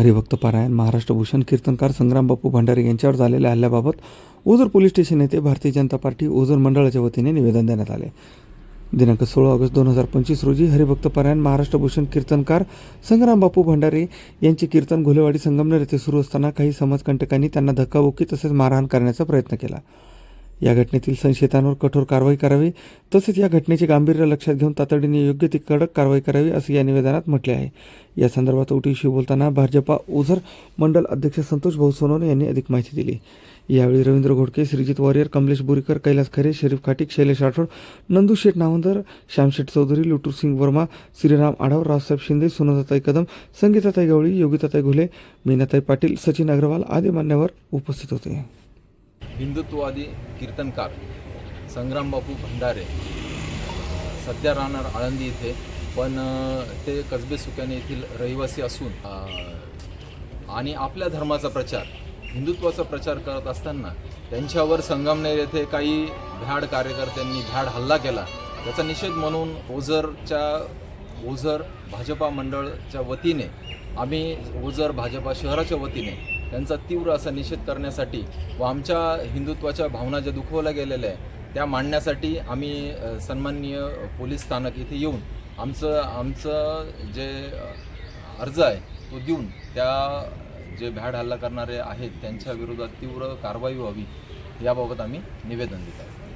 हरिभक्त पारायण महाराष्ट्र भूषण कीर्तनकार संग्राम बापू भंडारे यांच्यावर झालेल्या हल्ल्याबाबत ओझर पोलीस स्टेशन येथे भारतीय जनता पार्टी ओझर मंडळाच्या वतीने निवेदन देण्यात आले. दिनांक सोळा ऑगस्ट दोन हजार पंचवीस रोजी हरिभक्त पारायण महाराष्ट्र भूषण कीर्तनकार संग्राम बापू भंडारे यांचे कीर्तन घोलेवाडी संगमनेर येथे सुरू असताना काही समाजकंटकांनी त्यांना धक्काबुक्की तसेच मारहाण करण्याचा प्रयत्न केला. या घटनेतील संशयितांवर कठोर कारवाई करावी तसेच या घटनेचे गांभीर्य लक्षात घेऊन तातडीने योग्य ती कडक कारवाई करावी असे या निवेदनात म्हटले आहे. या संदर्भात ओटीशी बोलताना भाजपा ओझर मंडल अध्यक्ष संतोष भाऊ सोनवणे यांनी अधिक माहिती दिली. यावेळी रवींद्र घोडके श्रीजित वारियर कमलेश बोरीकर कैलास खरे शरीफ खाटिक शैलेश राठोड नंदू शेठ नावंदर श्यामशेठ चौधरी लुटूर सिंग वर्मा श्रीराम आढाव रावसाहेब शिंदे सुनंदाताई कदम संगीताताई गवळी योगिताताई घुले मीनाताई पाटील सचिन अग्रवाल आदी मान्यवर उपस्थित होते. हिंदुत्ववादी कीर्तनकार संग्रामबापू भंडारे. सध्या राहणार आळंदी इथे पण ते कसबे सुक्याने येथील रहिवासी असून आणि आपल्या धर्माचा प्रचार हिंदुत्वाचा प्रचार करत असताना त्यांच्यावर संगमनेर येथे काही भ्याड कार्यकर्त्यांनी भ्याड हल्ला केला. त्याचा निषेध म्हणून ओझरच्या ओझर भाजपा मंडळच्या वतीने आम्ही ओझर भाजपा शहराच्या वतीने त्यांचा तीव्र असा निषेध करण्यासाठी व आमच्या हिंदुत्वाच्या भावना ज्या दुखवल्या गेलेल्या आहे त्या मांडण्यासाठी आम्ही सन्माननीय पोलीस स्थानक इथे येऊन आमचं आमचं जे अर्ज आहे तो देऊन त्या जे भ्याड हल्ला करणारे आहेत त्यांच्या विरोधात तीव्र कारवाई व्हावी याबाबत आम्ही निवेदन देत आहोत.